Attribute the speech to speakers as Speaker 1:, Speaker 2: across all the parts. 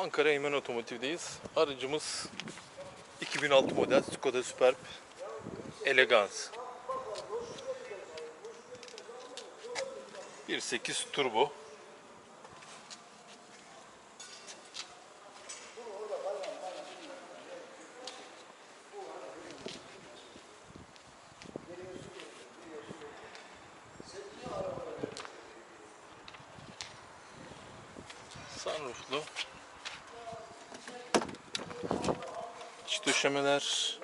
Speaker 1: Ankara Eymen Otomotiv'deyiz. Aracımız 2006 model Skoda Superb Elegance. 1.8 turbo. Sunrooflu. Döşemeler.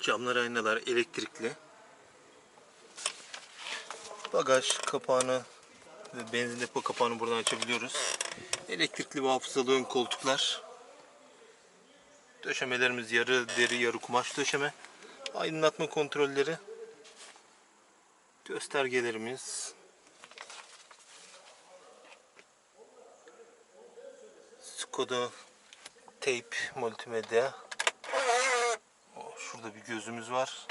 Speaker 1: Camlar aynalar elektrikli. Bagaj kapağını ve benzin depo kapağını buradan açabiliyoruz. Elektrikli ve hafızalı ön koltuklar. Döşemelerimiz yarı deri yarı kumaş döşeme. Aydınlatma kontrolleri. Göstergelerimiz. Skoda Tape multimedya. Şurada bir gözümüz var.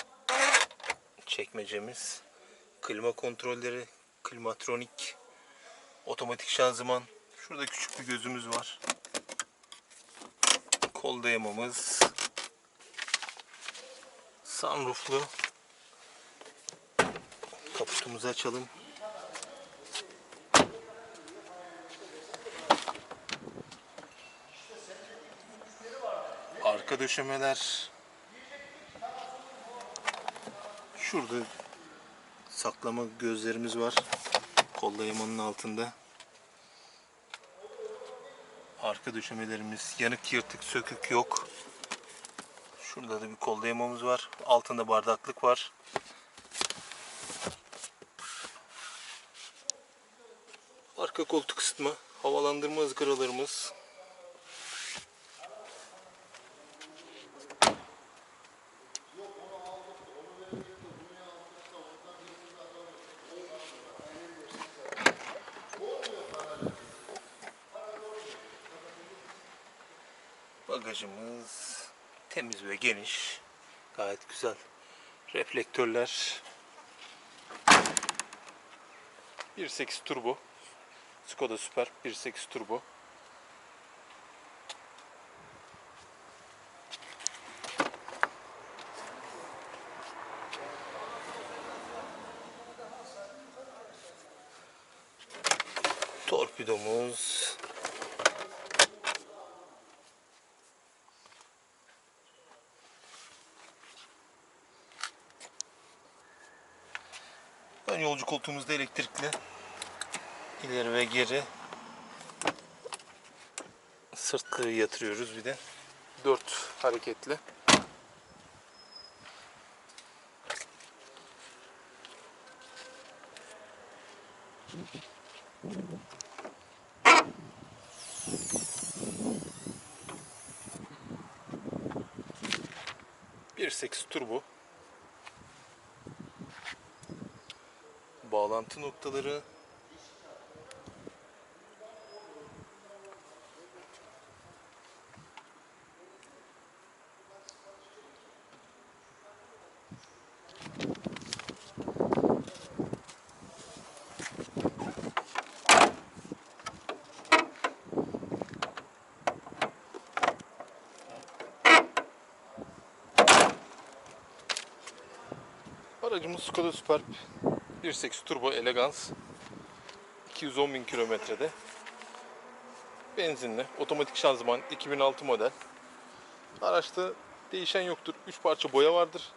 Speaker 1: Çekmecemiz. Klima kontrolleri, klimatronik, otomatik şanzıman. Şurada küçük bir gözümüz var. Kol dayamamız. Sunrooflu. Kaputumuzu açalım. Arka döşemeler. Şurada saklama gözlerimiz var. Kol dayamanın altında. Arka döşemelerimiz yanık yırtık sökük yok. Şurada da bir kol dayamamız var. Altında bardaklık var. Arka koltuk ısıtma, havalandırma ızgaralarımız. Bagajımız temiz ve geniş. Gayet güzel. Reflektörler. 1.8 turbo. Skoda Superb 1.8 turbo. Torpidomuz. Ön yolcu koltuğumuzda elektrikli. İleri ve geri. Sırtlığı yatırıyoruz bir de. Dört hareketli. Bir seks turbo. Bağlantı noktaları. Aracımız Skoda Superb 1.8 Turbo Elegance 210 bin kilometrede. Benzinli otomatik şanzıman 2006 model. Araçta değişen yoktur. 3 parça boya vardır.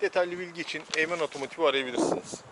Speaker 1: Detaylı bilgi için Eymen Otomotiv'i arayabilirsiniz